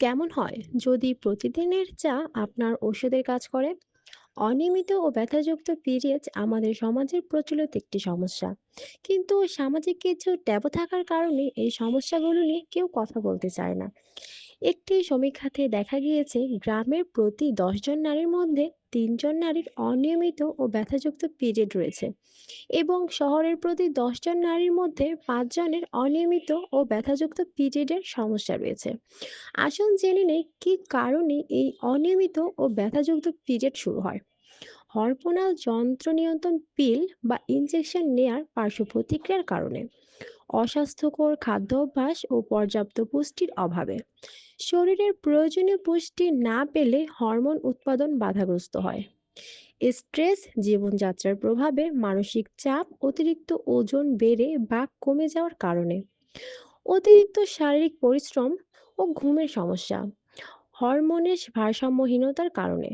কেমন হয়? যদি প্রতিদিনের চা আপনার ওষুধের কাজ করে, অনিয়মিত ও ব্যথাযুক্ত পিরিয়ড আমাদের সমাজের প্রচলিত একটি সমস্যা। কিন্তু সামাজিক কিছু ট্যাবু থাকার কারণে এই সমস্যাগুলো নিয়ে কেউ কথা বলতে চায় না। একটি সমীক্ষাতে দেখা গিয়েছে, গ্রামের প্রতি দশজন নারীর মধ্যে তিনজন নারীর অনিয়মিত ও ব্যথাযুক্ত পিরিয়ড রয়েছে এবং শহরের প্রতি দশজন নারীর মধ্যে পাঁচজনের অনিয়মিত ও ব্যথাযুক্ত পিরিয়ডের সমস্যা রয়েছে। আসুন জেনে নেই কী কারণে এই অনিয়মিত ও ব্যথাযুক্ত পিরিয়ড শুরু হয়। হরমোনাল যন্ত্র নিয়ন্ত্রণ পিল বা ইনজেকশন নেয়ার পার্শ্ব প্রতিক্রিয়ার কারণে। অস্বাস্থ্যকর খাদ্যাভ্যাস ও পর্যাপ্ত পুষ্টির অভাবে। শরীরের প্রয়োজনীয় পুষ্টি না পেলে হরমোন উৎপাদন বাধাগ্রস্ত হয়। স্ট্রেস, জীবনযাত্রার প্রভাবে মানসিক চাপ, অতিরিক্ত ওজন বেড়ে বা কমে যাওয়ার কারণে। অতিরিক্ত শারীরিক পরিশ্রম ও ঘুমের সমস্যা। হরমোনের ভারসাম্যহীনতার কারণে।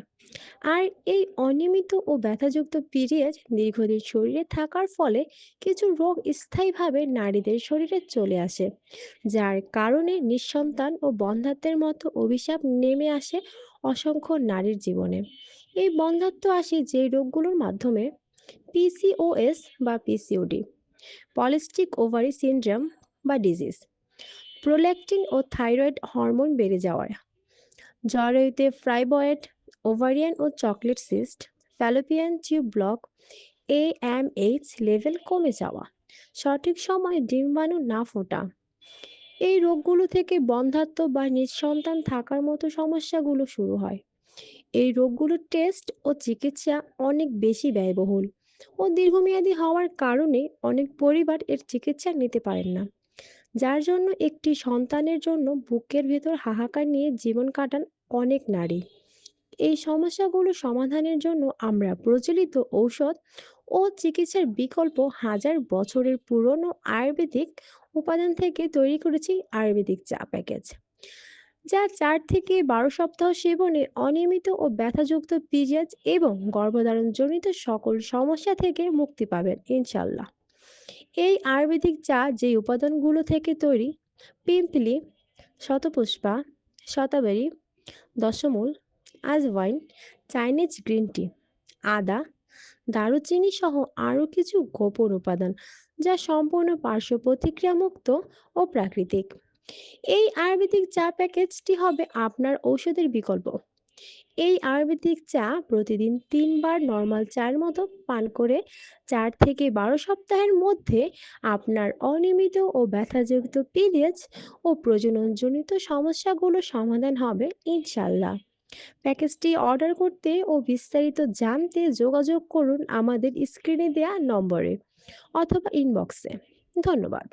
আর এই অনিয়মিত ও ব্যথাযুক্ত পিরিয়ড দীর্ঘদিন শরীরে থাকার ফলে কিছু রোগ স্থায়ীভাবে নারীদের শরীরে চলে আসে, যার কারণে নিঃসন্তান ও বন্ধাত্বের মতো অভিশাপ নেমে আসে অসংখ্য নারীর জীবনে। এই বন্ধাত্ব আসে যে রোগগুলোর মাধ্যমে পিসিওএস বা পিসিওডি পলিস্টিক ওভারি সিনড্রোম বা ডিজিজ, প্রোল্যাক্টিন ও থাইরয়েড হরমোন বেড়ে যাওয়ার জরায়ুতে fibroid ovarian O chocolate cyst, fallopian tube block A M H level কমে যাওয়া। সঠিক সময়ে ডিম্বাণু না ফোটা। এই রোগগুলো থেকে বন্ধ্যাত্ব বা নিঃসন্তান থাকার মতো সমস্যাগুলো শুরু হয়। এই রোগগুলোর টেস্ট ও চিকিৎসা অনেক বেশি ব্যয়বহুল ও দীর্ঘমেয়াদী হওয়ার কারণে অনেক পরিবার এর চিকিৎসা নিতে পারেন না। যার জন্য একটি সন্তানের জন্য বুকের ভেতর হাহাকার নিয়ে জীবন কাটান অনেক নারী। এই সমস্যাগুলো সমাধানের জন্য আমরা প্রচলিত ঔষধ ও চিকিৎসার বিকল্প হাজার বছরের পুরনো আয়ুর্বেদিক উপাদান থেকে তৈরি করেছি আয়ুর্বেদিক চা প্যাকেজ। যা চার থেকে বারো সপ্তাহ সেবনে অনিয়মিত ও ব্যথাযুক্ত পিরিয়ড এবং গর্ভধারণজনিত সকল সমস্যা থেকে মুক্তি পাবেন ইনশাল্লাহ এই আয়ুর্বেদিক চা যে উপাদানগুলো থেকে তৈরি, পিম্পলি, শতপুষ্পা, শতাবেরি, দশমূল, আজওয়াইন, চাইনিজ গ্রিন টি, আদা, দারুচিনি সহ আরও কিছু গোপন উপাদান যা সম্পূর্ণ পার্শ্ব প্রতিক্রিয়ামুক্ত ও প্রাকৃতিক। এই আয়ুর্বেদিক চা প্যাকেজটি হবে আপনার ঔষধের বিকল্প। এই আয়ুর্বেদিক চা প্রতিদিন তিনবার নর্মাল চার মতো পান করে চার থেকে বারো সপ্তাহের মধ্যে আপনার অনিয়মিত ও ব্যথাযুক্ত পিরিয়ডস ও প্রজননজনিত সমস্যাগুলো সমাধান হবে ইনশাল্লাহ প্যাকেজটি অর্ডার করতে ও বিস্তারিত জানতে যোগাযোগ করুন আমাদের স্ক্রিনে দেওয়া নম্বরে অথবা ইনবক্সে ধন্যবাদ।